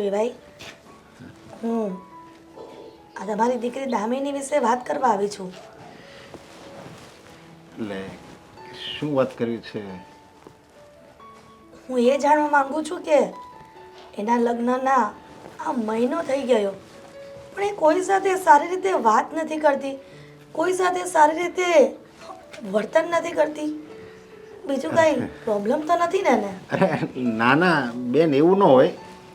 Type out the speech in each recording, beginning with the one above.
વિભાઈ હું આ તમારી દીકરી દામિની વિશે વાત કરવા આવી છું. એટલે શું વાત કરવી છે? હું એ જાણવા માંગુ છું કે એના લગ્નના આ મહિનો થઈ ગયો પણ એ કોઈ સાથે સારી રીતે વાત નથી કરતી કોઈ સાથે સારી રીતે વર્તન નથી કરતી. બીજું કાંઈ પ્રોબ્લેમ તો નથી ને ના ના બેન એવું ન હોય.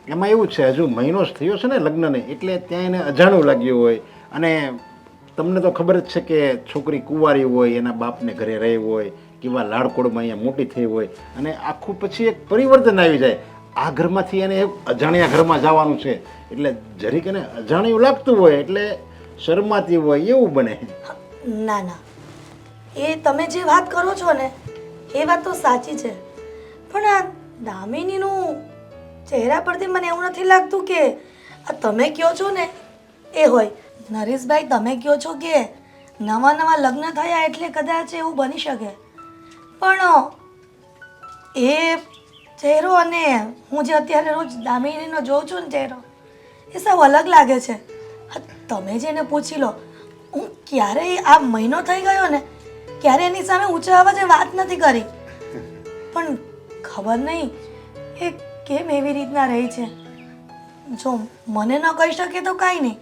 એમાં એવું છે, હજુ મહિનો જ થયો છે ને લગ્નને, એટલે ત્યાં એને અજાણું લાગ્યું હોય. અને તમને તો ખબર જ છે કે છોકરી કુંવારી હોય, એના બાપને ઘરે રહી હોય, કેવા લાડકોડમાં અહીંયા મોટી થઈ હોય. અને આખું પછી એક પરિવર્તન આવી જાય. આ ઘરમાંથી એને અજાણ્યા ઘરમાં જવાનું છે. એટલે જરીક એને અજાણ્યું લાગતું હોય, એટલે શરમાતી હોય, એવું બને. ના ના. એ તમે જે વાત કરો છો ને, એ વાત તો સાચી છે. પણ આ દામિનીનું ચહેરા પરથી મને એવું નથી લાગતું કે આ તમે કહો છો ને? એ હોય. નરેશભાઈ, તમે કહો છો કે? નવા નવા લગ્ન થયા એટલે કદાચ એવું બની શકે. પણ એ ચહેરો અને હું જે અત્યારે રોજ દામિનીનો જોઉં છું ને ચહેરો, એ સાવ અલગ લાગે છે. તમે જેને પૂછી લો, હું ક્યારેય આ મહિનો થઈ ગયો ને ક્યારે એની સામે ઊંચા અવાજે વાત નથી કરી. પણ ખબર નહીં એ કેમ એવી રીતના રહી છે? જો મને ન કહી શકે તો કાંઈ નહીં.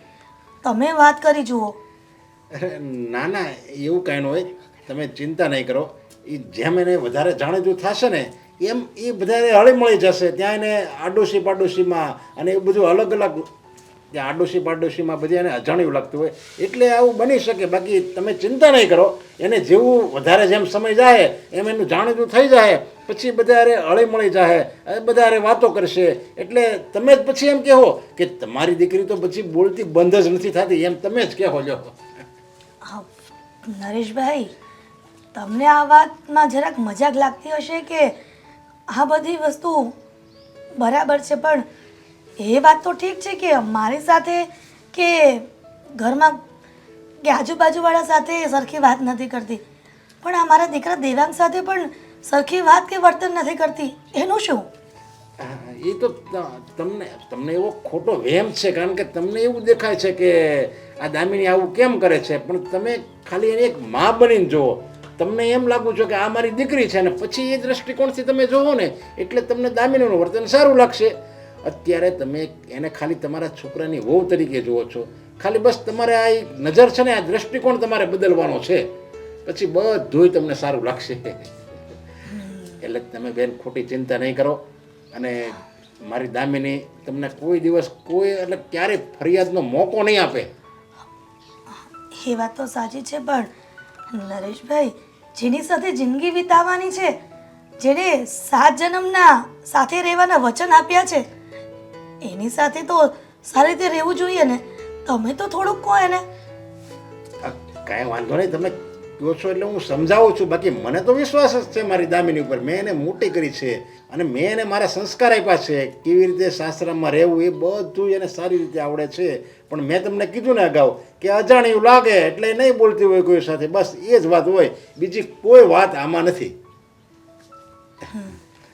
તમે વાત કરી જુઓ. અરે, ના ના, એવું કાંઈ હોય. તમે ચિંતા નહીં કરો. એ જેમ એને વધારે જાણીતું થશે ને, એમ એ વધારે હળીમળી જશે. ત્યાં એને આડોશી પાડોશીમાં અને એ બધું અલગ અલગ ત્યાં આડોશી પાડોશીમાં બધી એને અજાણ્યું લાગતું હોય. એટલે આવું બની શકે. બાકી તમે ચિંતા નહીં કરો. એને જેવું વધારે જેમ સમય જાય, એમ એનું જાણીતું થઈ જાય. પછી બધા હળીમળી જાય અને બધા વાતો કરશે. એટલે તમે જ પછી એમ કહો કે તમારી દીકરી તો પછી બોલતી બંધ જ નથી થતી, એમ તમે જ કહો હા, નરેશભાઈ, તમને આ વાતમાં જરાક મજાક લાગતી હશે કે આ બધી વસ્તુ બરાબર છે, પણ એ વાત તો ઠીક છે કે મારી સાથે કે ઘરમાં કે આજુબાજુવાળા સાથે સરખી વાત નથી કરતી. પણ આ મારા દીકરા દેવાંગ સાથે પણ સરખી વાત કે વર્તન નથી કરતી, એનું શું? એ તો તમને તમને એવો ખોટો વહેમ છે, કારણ કે તમને એવું દેખાય છે કે આ દામિની આવું કેમ કરે છે, પણ તમે ખાલી એને એક મા બનીને જુઓ. તમને એમ લાગુ છો કે આ મારી દીકરી છે ને પછી એ દ્રષ્ટિકોણથી તમે જોવો ને, એટલે તમને દામિનીનું વર્તન સારું લાગશે. અત્યારે તમે એને ખાલી તમારા છોકરાની વહુ તરીકે જુઓ છો. ખાલી બસ તમારે આ નજર છે ને, આ દ્રષ્ટિકોણ તમારે બદલવાનો છે. પછી બધુંય તમને સારું લાગશે. એટલે તમે બેન ખોટી ચિંતા નહીં કરો. અને મારી દામિની તમને કોઈ દિવસ કોઈ એટલે ક્યારેય ફરિયાદનો મોકો નહીં આપે. એ વાત તો સાચી છે પણ નરેશભાઈ જેની સાથે જિંદગી વિતાવવાની છે જેણે સાત જન્મના સાથે રહેવાના વચન આપ્યા છે એની સાથે તો સારી રીતે રહેવું જોઈએ ને. તમે તો થોડુંક કહો એને. કાંઈ વાંધો નહીં તમે કહો છો એટલે હું સમજાવું છું. બાકી મને તો વિશ્વાસ જ છે મારી દામિની ઉપર. મેં એને મોટી કરી છે અને મેં એને મારા સંસ્કાર આપ્યા છે. કેવી રીતે શાસ્ત્રમાં રહેવું એ બધું એને સારી રીતે આવડે છે. પણ મેં તમને કીધું ને અગાઉ કે અજાણ્યું લાગે એટલે નહીં બોલતી હોય કોઈ સાથે. બસ એ જ વાત હોય. બીજી કોઈ વાત આમાં નથી.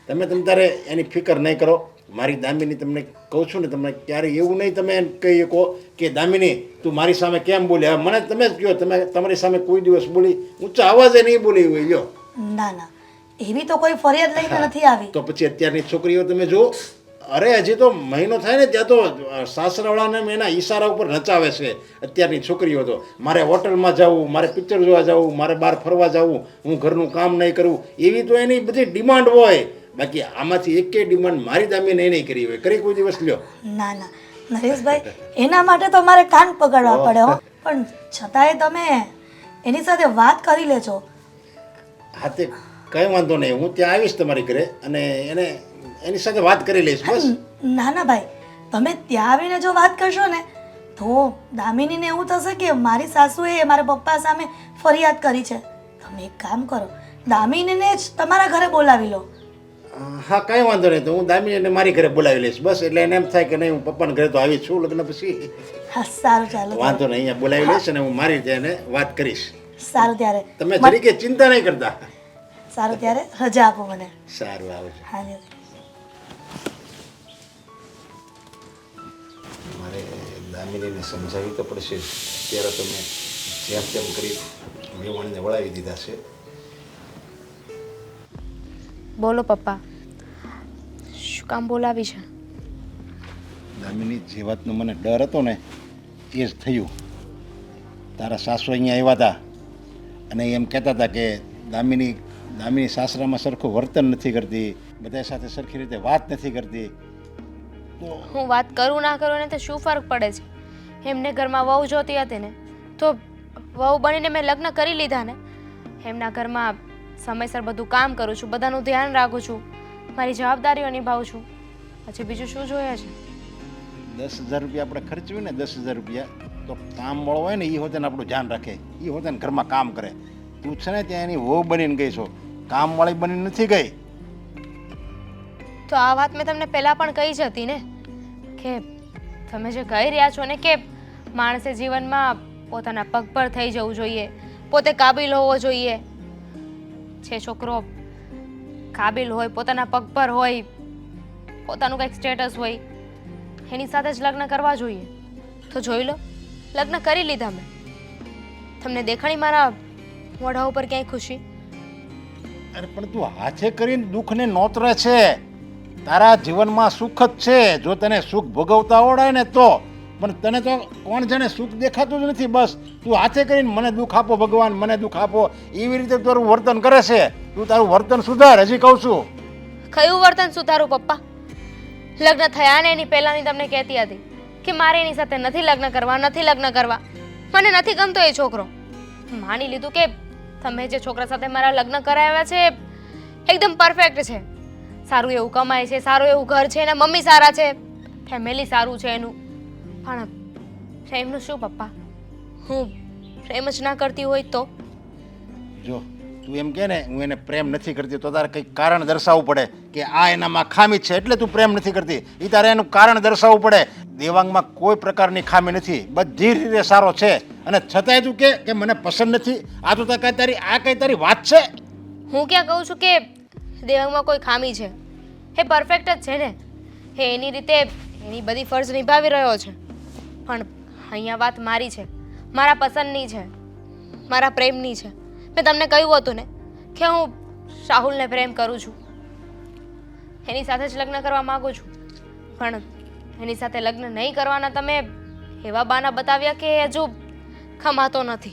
તમે તમ તારે એની ફિકર નહીં કરો. મારી દામિની તમને કહું છું ને તમને ક્યારેય એવું નહીં તમે કહી શકો કે દામિની તું મારી સામે કેમ બોલી? હવે મને તમે જ કહો તમે તમારી સામે કોઈ દિવસ બોલી ઊંચા અવાજે નહીં બોલી હોય લ્યો. ના ના. એવી તો કોઈ ફરિયાદ લઈને નથી આવી. તો પછી અત્યારની છોકરીઓ તમે જો અરે હજી તો મહિનો થાય ને ત્યાં તો સાસરાવાળાને એના ઈશારા ઉપર નચાવે છે અત્યારની છોકરીઓ તો. મારે હોટલમાં જવું મારે પિક્ચર જોવા જવું મારે બહાર ફરવા જવું હું ઘરનું કામ નહીં કરવું એવી તો એની બધી ડિમાન્ડ હોય. બાકી આમાંથી એકે ડિમાન્ડ મારી દામીને નહીં નહીં કરી હોય. કરી કોઈ દિવસ લ્યો. ના ના. નરેશભાઈ એના માટે તો મારે કાન પકડવા પડે હો. પણ છતાંય તમે એની સાથે વાત કરી લેજો. હા તે કંઈ વાંધો નહીં. હું ત્યાં આવીશ તમારી ઘરે અને એને એની સાથે વાત કરી લઈશ બસ. ના ના ભાઈ. તમે ત્યાં આવીને જો વાત કરશો ને તો દામિનીને એવું થશે કે મારી સાસુએ મારા પપ્પા સામે ફરિયાદ કરી છે. તમે એક કામ કરો. દામિનીને જ તમારા ઘરે બોલાવી લો. હા કાંઈ વાંધો નહીં. તો હું દામીને મારી ઘરે બોલાવી લઈશ. બસ એટલે એને એમ થાય કે નહીં હું પપ્પાના ઘરે તો આવી છું લગ્ન પછી. હા સારું ચાલો વાંધો નહીં અહીંયા બોલાવી લઈશ અને હું મારી રીતે એને વાત કરીશ. સારું ત્યારે. તમે જરીકે ચિંતા નહીં કરતા. સારું ત્યારે. રજા આપો મને. સારું આવજો. હા મારે દામિનીને સમજાવી તો પડશે. ત્યારે તમે જેમ તેમ કરી મેવાણીને વળાવી દીધા છે. બોલો પપ્પા. શું કામ બોલાવી છે? દામિની જે વાતનો મને ડર હતો ને એ જ થયું. તારા સાસુ અહીંયા આવ્યા હતા અને એમ કહેતા હતા કે દામિની દામિની સાસરામાં સરખું વર્તન નથી કરતી બધા સાથે સરખી રીતે વાત નથી કરતી. હું વાત કરું ના કરું ને તો શું ફરક પડે છે? એમને ઘરમાં વહુ જોતી હતી ને તો વહુ બનીને મેં લગ્ન કરી લીધા ને એમના ઘરમાં સમયસર બધું કામ કરું છું બધાનું ધ્યાન રાખું છું મારી જવાબદારીઓ નિભાવું છું. પછી બીજું શું જોઈએ છે? દસ હજાર રૂપિયા આપણે ખર્ચવી ને દસ હજાર રૂપિયા તો કામ વાળો હોય ને એ હોતે આપણું ધ્યાન રાખે એ હોતે ઘરમાં કામ કરે. તું છે ને ત્યાં એની વહુ બનીને ગઈ છો કામવાળી બનીને નથી ગઈ? તો આ વાત મેં તમને પહેલાં પણ કહી જ હતી ને કે તમે જે કહી રહ્યા છો ને કે માણસે જીવનમાં પોતાના પગ પર થઈ જવું જોઈએ પોતે કાબિલ હોવો જોઈએ જે છોકરો કાબિલ હોય, પોતાના પગ પર હોય, પોતાનું કંઈક સ્ટેટસ હોય, એની સાથે જ લગ્ન કરવા જોઈએ. તો જોઈ લો, લગ્ન કરી લીધા મેં. તમને દેખાણી મારા મોઢા ઉપર ક્યાંય ખુશી? અરે, પણ તું હાથે કરીને દુઃખને નોતરે છે. તારા જીવનમાં સુખ જ છે. જો તને સુખ ભોગવતા આવડે ને તો પણ તને તો કોણ જાણે સુખ દેખાતું જ નથી, બસ તું હાથે કરીને મને દુઃખ આપો ભગવાન, મને દુઃખ આપો. એવી રીતે તારું વર્તન કરે છે. તું તારું વર્તન સુધાર, હજી કહું છું. કયું વર્તન સુધારું પપ્પા? લગ્ન થયા ને એની પહેલાંની તમને કહેતી હતી કે મારે એની સાથે નથી લગ્ન કરવા, નથી લગ્ન કરવા. મને નથી ગમતો એ છોકરો. માની લીધું કે તમે જે છોકરા સાથે મારા લગ્ન કરાવ્યા છે, એકદમ પરફેક્ટ છે. સારું એવું કમાય છે, સારું એવું ઘર છે, એના મમ્મી સારા છે. ફેમિલી સારું છે એનું. પણ પ્રેમનું શું પપ્પા? હું પ્રેમ જ ના કરતી હોય તો? જો તું એમ કે ને હું એને પ્રેમ નથી કરતી તો તારે કંઈક કારણ દર્શાવવું પડે કે આ એનામાં ખામી છે એટલે તું પ્રેમ નથી કરતી. એ તારે એનું કારણ દર્શાવવું પડે. દેવાંગમાં કોઈ પ્રકારની ખામી નથી. બધી રીતે સારો છે. અને છતાંય તું કે કે મને પસંદ નથી. આ તો કાંઈ તારી આ કઈ તારી વાત છે? હું ક્યાં કહું છું કે દેવાંગમાં કોઈ ખામી છે? એ પરફેક્ટ જ છે ને? એ એની રીતે એની બધી ફરજ નિભાવી રહ્યો છે. પણ અહીંયા વાત મારી છે. મારા પસંદની છે. મારા પ્રેમની છે. મેં તમને કહ્યું હતું ને કે હું રાહુલને પ્રેમ કરું છું. એની સાથે જ લગ્ન કરવા માગું છું. પણ એની સાથે લગ્ન નહીં કરવાના તમે એવા બાના બતાવ્યા કે હજુ ખમાતો નથી.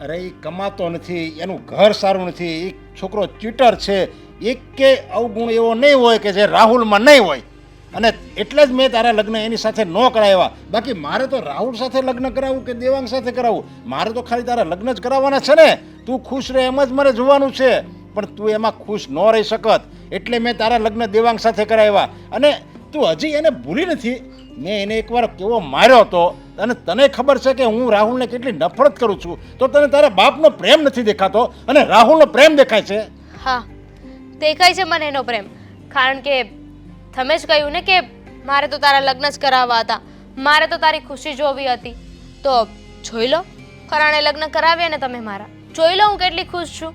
અરે એ કમાતો નથી. એનું ઘર સારું નથી. એ છોકરો ચીટર છે. એક કે અવગુણ એવો નહીં હોય કે જે રાહુલમાં નહીં હોય. અને એટલે જ મેં તારા લગ્ન એની સાથે ન કરાવ્યા. બાકી મારે તો રાહુલ સાથે લગ્ન કરાવવું કે દેવાંગ સાથે કરાવવું? મારે તો ખાલી તારા લગ્ન જ કરાવવાના છે ને? તું ખુશ રહે એમ જ મારે જોવાનું છે. પણ તું એમાં ખુશ ન રહી શકત. એટલે મેં તારા લગ્ન દેવાંગ સાથે કરાવ્યા. અને તું હજી એને ભૂલી નથી. મેં એને એકવાર કેવો માર્યો હતો અને તને ખબર છે કે હું રાહુલને કેટલી નફરત કરું છું. તો તને તારા બાપનો પ્રેમ નથી દેખાતો અને રાહુલનો પ્રેમ દેખાય છે? હા, દેખાય છે મને એનો પ્રેમ. કારણ કે તમે જ કહ્યું ને કે મારે તો તારા લગ્ન જ કરાવવા હતા. મારે તો તારી ખુશી જોવી હતી. તો જોઈ લો, ખરાણે લગ્ન કરાવ્યા ને તમે મારા. જોઈ લો હું કેટલી ખુશ છું.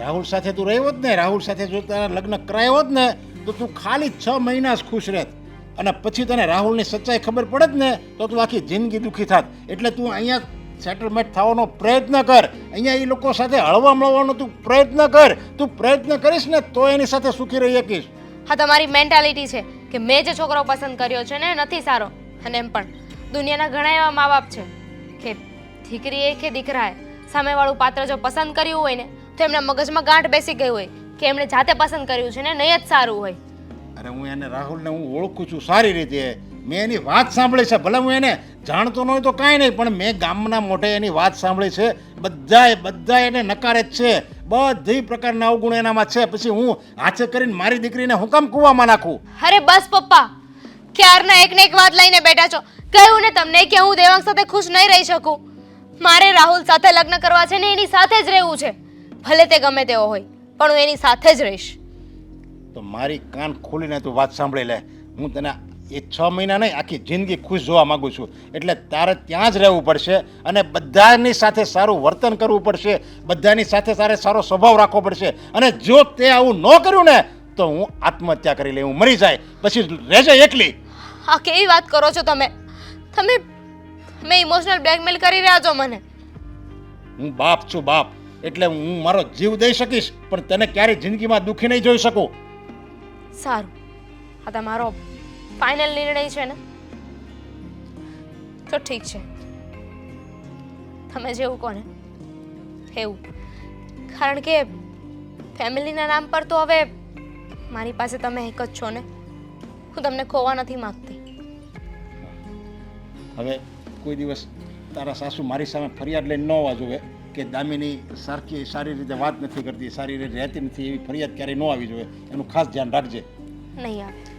રાહુલ સાથે તું રહ્યો જ ને, રાહુલ સાથે જો તારા લગ્ન કરાયો જ ને, તો તું ખાલી છ મહિના જ ખુશ રહેત. અને પછી તને રાહુલની સચ્ચાઈ ખબર પડે જ ને, તો તું આખી જિંદગી દુઃખી થાત. એટલે તું અહીંયા સેટલમેન્ટ થવાનો પ્રયત્ન કર. અહીંયા એ લોકો સાથે હળવા મળવાનો તું પ્રયત્ન કર. તું પ્રયત્ન કરીશ ને, તો એની સાથે સુખી રહી શકીશ. હા, તમારી મેન્ટાલિટી છે કે મેં જે છોકરો પસંદ કર્યો છે ને નથી સારો. અને એમ પણ, દુનિયાના ઘણા એવા મા બાપ છે કે દીકરીએ કે દીકરાએ સામેવાળું પાત્ર જો પસંદ કર્યું હોય ને, તો એમના મગજમાં ગાંઠ બેસી ગઈ હોય કે એમણે જાતે પસંદ કર્યું છે ને, નહીં જ સારું હોય. અરે હું એને રાહુલને હું ઓળખું છું સારી રીતે. મેં એની વાત સાંભળી છે, ભલે હું એને જાણતો ન હોય તો કાંઈ નહીં પણ મેં ગામના મોઢે એની વાત સાંભળી છે. બધાએ બધા એને નકારે જ છે. બધી પ્રકારના અવગુણ એનામાં છે. પછી હું હાથે કરીને મારી દીકરીને હું કામ કૂવામાં નાખું? અરે બસ પપ્પા ક્યારના એક ને એક વાત લઈને બેઠા છો? કહ્યું ને તમને કે હું દેવાંગ સાથે ખુશ નહીં રહી શકું. મારે રાહુલ સાથે લગ્ન કરવા છે ને એની સાથે જ રહેવું છે. ભલે તે ગમે તેવો હોય પણ હું એની સાથે જ રહીશ. તો મારી કાન ખોલીને તું વાત સાંભળી લે. હું તને એ છ મહિના નહીં આખી જિંદગી ખુશ જોવા માગું છું. એટલે તારે ત્યાં જ રહેવું પડશે અને બધાની સાથે સારું વર્તન કરવું પડશે. બધાની સાથે તારે સારો સ્વભાવ રાખવો પડશે. અને જો તે આવું ન કર્યું ને તો હું આત્મહત્યા કરી લઈ હું મરી જાય. પછી રહેજે એકલી. હા કેવી વાત કરો છો તમે? તમે તમે ઇમોશનલ બ્લેકમેલ કરી રહ્યા છો મને. હું બાપ છું બાપ. એટલે હું મારો જીવ દઈ શકીશ પણ તને ક્યારેય જિંદગીમાં દુઃખી નહીં જોઈ શકું. સારું. આ તમારો ફાઇનલ નિર્ણય છે ને? તો ઠીક છે. તમે જેવું કોને? એવું. કારણ કે ફેમિલીના નામ પર તો હવે મારી પાસે તમે એક જ છો ને? હું તમને ખોવા નથી માંગતી. હવે કોઈ દિવસ તારા સાસુ મારી સામે ફરિયાદ લઈને ન આવવા જોઈએ કે દામિની સરખી સારી રીતે વાત નથી કરતી સારી રીતે રહેતી નથી એવી ફરિયાદ ક્યારેય ન આવી જોઈએ એનું ખાસ ધ્યાન રાખજે. નહીં આવે.